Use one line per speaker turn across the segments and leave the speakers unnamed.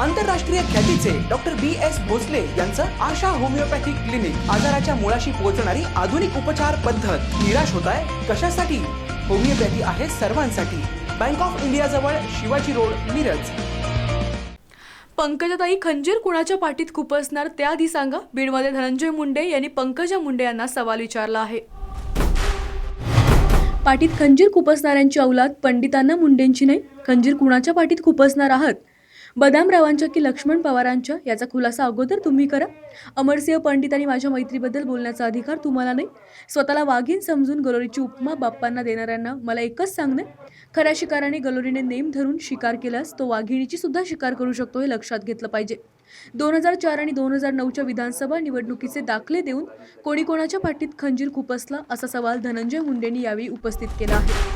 आंतरराष्ट्रीय ख्यातीचे doctor B S Bhosale यांचं आशा होमिओपॅथिक क्लिनिक आजाराच्या मुळाशी पोहोचणारी आधुनिक उपचार पद्धत. निराश होत आहे कशासाठी? होमिओपॅथी आहे सर्वांसाठी. बँक ऑफ इंडिया जवळ शिवाजी रोड मिरज.
पंकजाताई खंजीर कुणाच्या पाठीत खुपसणार त्याआधी सांगा. बीडमध्ये धनंजय मुंडे यांनी पंकजा मुंडे यांना सवाल विचारला आहे. पाठीत खंजीर खुपसणाऱ्यांची अवलाद पंडितांना मुंडेंची नाही. खंजीर कुणाच्या पाठीत खुपसणार आहात? बदामरावांच्या की लक्ष्मण पवारांच्या याचा खुलासा अगोदर तुम्ही करा. अमरसिंह पंडित आणि माझ्या मैत्रीबद्दल बोलण्याचा अधिकार तुम्हाला नाही. स्वतःला वाघीण समजून गलोरीची उपमा बाप्पांना देणाऱ्यांना मला एकच सांगणे. खऱ्या शिकाराने गलोरीने नेम धरून शिकार केल्यास तो वाघिणीची सुद्धा शिकार करू शकतो हे लक्षात घेतलं पाहिजे. दोन हजार चार आणि दोन हजार नऊच्या विधानसभा निवडणुकीचे दाखले देऊन कोणी कोणाच्या पाठीत खंजीर खुपसला असा सवाल धनंजय मुंडेंनी यावेळी उपस्थित केला आहे.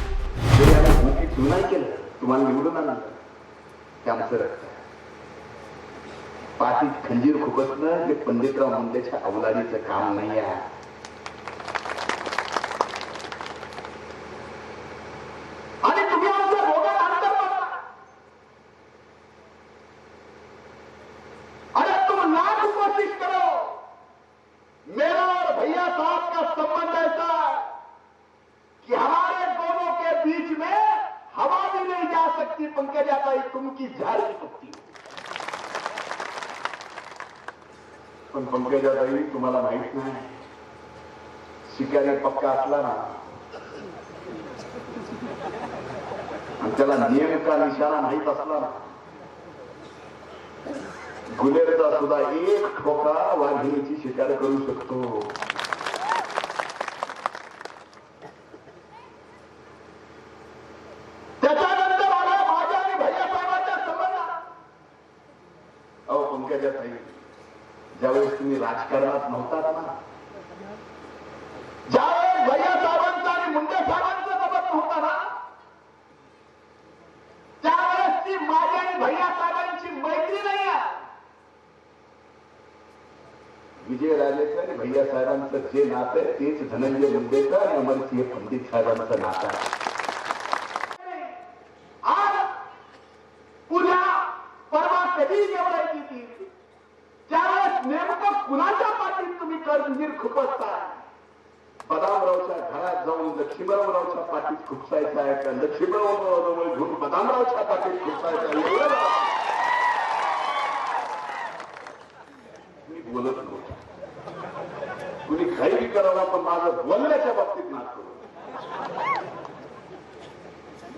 तुम्हाला निवडून ते आमचं रक्त पाठीत खंजीर खुपसणं हे पंडितराव मुंडेच्या अवलादीचं काम नाही आहे. पंकज अरे तुम करो. भैया हमारे दोनों के बीच में हवा नहीं जा सकती ताई तुम की झाड़ पत्ती पण पंकजाताई तुम्हाला माहीत नाही. शिकारी पक्का असला ना. आणि त्याला नेमका निशाणा माहीत असला ना. गुलेरचा सुद्धा एक ठोका वाघिणीची शिकार करू शकतो त्याच्यानंतर आला माझ्या आणि भैया साहेबांच्या संबंधात त्याच्यात नाही. ज्यावेळेस तुम्ही राजकारणात नव्हतात ना ज्यावेळेस भैया सावंत आणि मुंडे साहेबांचं सोबत नव्हता ना त्यावेळेस ती माझी आणि भैया साहेबांची मैत्री नाही आहे. विजय राजेचं आणि भैया साहेबांचं जे नातं आहे तेच धनंजय मुंडेचं आणि अमरसिंह पंडित साहेबांचं नातं आहे आज उद्या परवा कधी निवडायची ती त्यावेळेस नेमकं कुणाच्या मंदिर तुम्ही कर्जगीर बदामरावच्या घरात जाऊन लक्ष्मीरावरावच्या पाठीत खुपसायचा आहे का? लक्ष्मीराव घेऊन बदामरावच्या पाठीत खुपसायचा एवढं मी बोलत नव्हतो. कुणी काही करावा पण माझं बोलण्याच्या बाबतीत नाक करू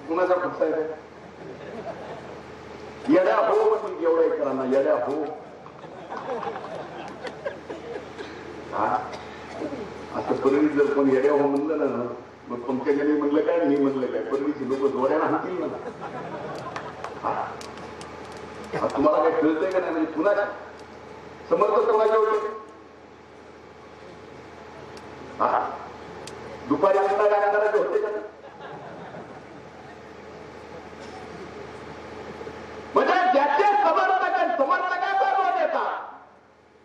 कुणाचा खुपसायचा येड्या हो म्हणजे एवढ्या करांना येड्या हो हा? असं पूर्वी जर कोण येड्या हो म्हणलं ना मग पंकजाने म्हणलं काय मी म्हणलं काय? पूर्वीची लोक जोड्याला हातील ना तुम्हाला काय कळतंय का नाही? म्हणजे पुन्हा समर्थ कोणाच्या होते. दुपारी अंडा काय करायचे होते का? म्हणजे ज्याचे समर्थक आणि समर्थकाचा रोज येतात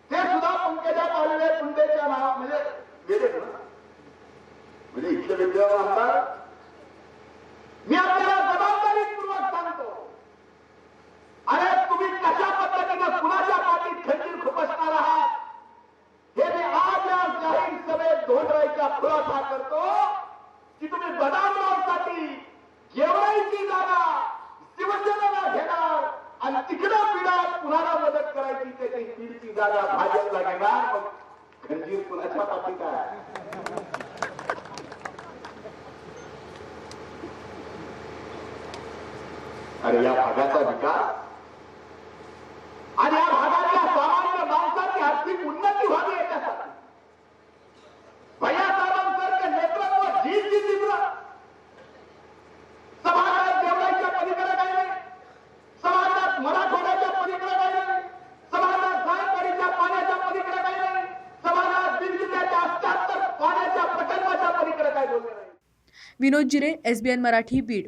ते सुद्धा पंकजा पालवे पुंडेच्या नाव म्हणजे गेले ना म्हणजे इथले आमदार मी आपल्याला जबाबदारीपूर्वक सांगतो. अरे तुम्ही कशा पद्धतीनं कुणाच्या पाठीत खंजीर खुपसणार आहात? हे मी आज या जाहीर सभेत धोंडरायचा खुलासा करतो की तुम्ही बदामरावसाठी गेवराईची जागा शिवसेनेला घेणार आणि तिकडं पिढा कुणाला मदत करायची त्याची पीडची जागा भाजपला घेणार मग खंजीर कुणाच्या पाठीत आहे आणि या भागाचा विकास. आणि या भागातल्या सामान्य माणसाची आर्थिक उन्नती व्हावी याच्यासाठी. भैया साहेबांसारखं नेतृत्व जी जी दिसलं समाजात देवळाच्या पलीकडे काही नाही. समाजात मराठवाड्याच्या पलीकडे काही नाही. समाजात जायकवाडीच्या पाण्याच्या पलीकडे काही नाही. समाजात दिल्लीच्या जिल्ह्याच्या पाण्याच्या प्रकल्पाच्या पलीकडे काही बोलले नाही.
विनोद जिरे SBN Marathi Beed.